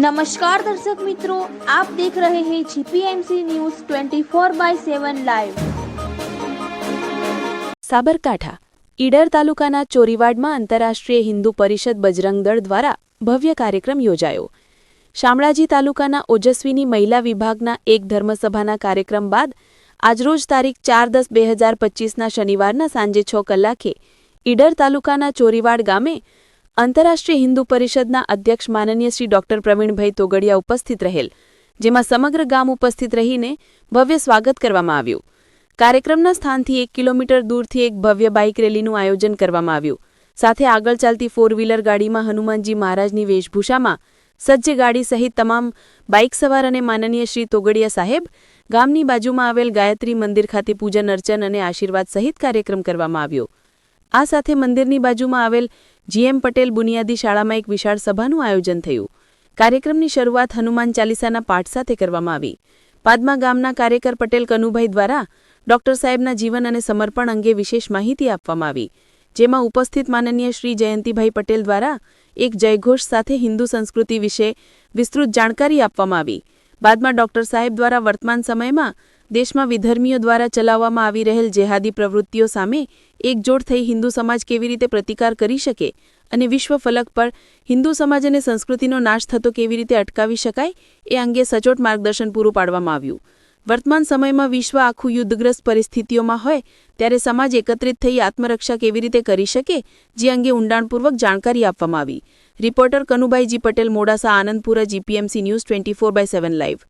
નમસ્કાર દર્શક મિત્રો આપ દેખ રહે હૈ GPMC news 24 by 7 live Sabarkantha Idar તાલુકાના ચોરીવાડમાં આંતરરાષ્ટ્રીય હિન્દુ પરિષદ બજરંગ દળ દ્વારા ભવ્ય કાર્યક્રમ યોજાયો શામળાજી તાલુકાના ઓજસ્વીની મહિલા વિભાગના એક ધર્મસભાના કાર્યક્રમ બાદ આજરોજ તારીખ ચાર દસ બે હજાર પચીસના શનિવારના સાંજે છ કલાકે ઈડર તાલુકાના ચોરીવાડ ગામે આંતરરાષ્ટ્રીય હિન્દુ પરિષદના અધ્યક્ષ માનનીય શ્રી ડોક્ટર પ્રવીણભાઈ તોગડિયા ઉપસ્થિત રહેલ, જેમાં સમગ્ર ગામ ઉપસ્થિત રહીને ભવ્ય સ્વાગત કરવામાં આવ્યું. કાર્યક્રમના સ્થાનથી એક કિલોમીટર દૂરથી એક ભવ્ય બાઇક રેલીનું આયોજન કરવામાં આવ્યું. સાથે આગળ ચાલતી ફોર વ્હીલર ગાડીમાં હનુમાનજી મહારાજની વેશભૂષામાં સજ્જ ગાડી સહિત તમામ બાઇક સવાર અને માનનીય શ્રી તોગડિયા સાહેબ ગામની બાજુમાં આવેલ ગાયત્રી મંદિર ખાતે પૂજન અર્ચન અને આશીર્વાદ સહિત કાર્યક્રમ કરવામાં આવ્યો. આ સાથે મંદિરની બાજુમાં આવેલ જીએમ પટેલ બુનિયાદી શાળામાં એક વિશાળ સભાનું આયોજન થયું. કાર્યક્રમની શરૂઆત હનુમાન ચાલીસાના પાઠ સાથે કરવામાં આવી. પાદમા ગામના કાર્યકર પટેલ કનુભાઈ દ્વારા ડોક્ટર સાહેબના જીવન અને સમર્પણ અંગે વિશેષ માહિતી આપવામાં આવી. જેમાં ઉપસ્થિત માનનીય શ્રી જયંતિભાઈ પટેલ દ્વારા એક જયઘોષ સાથે હિન્દુ સંસ્કૃતિ વિશે વિસ્તૃત જાણકારી આપવામાં આવી. બાદમાં ડોક્ટર સાહેબ દ્વારા વર્તમાન સમયમાં દેશમાં વિધર્મીઓ દ્વારા ચલાવવામાં આવી રહેલ જેહાદી પ્રવૃત્તિઓ સામે એકજોટ થઈ હિન્દુ સમાજ કેવી રીતે પ્રતિકાર કરી શકે અને વિશ્વ ફલક પર હિન્દુ સમાજ અને સંસ્કૃતિનો નાશ થતો કેવી રીતે અટકાવી શકાય એ અંગે સચોટ માર્ગદર્શન પૂરું પાડવામાં આવ્યું. વર્તમાન સમયમાં વિશ્વ આખું યુદ્ધગ્રસ્ત પરિસ્થિતિઓમાં હોય ત્યારે સમાજ એકત્રિત થઈ આત્મરક્ષા કેવી રીતે કરી શકે જે અંગે ઊંડાણપૂર્વક જાણકારી આપવામાં આવી. Reporter Kanubhaiji Patel, Modasa, Anandpura, GPMC news twenty four by seven live.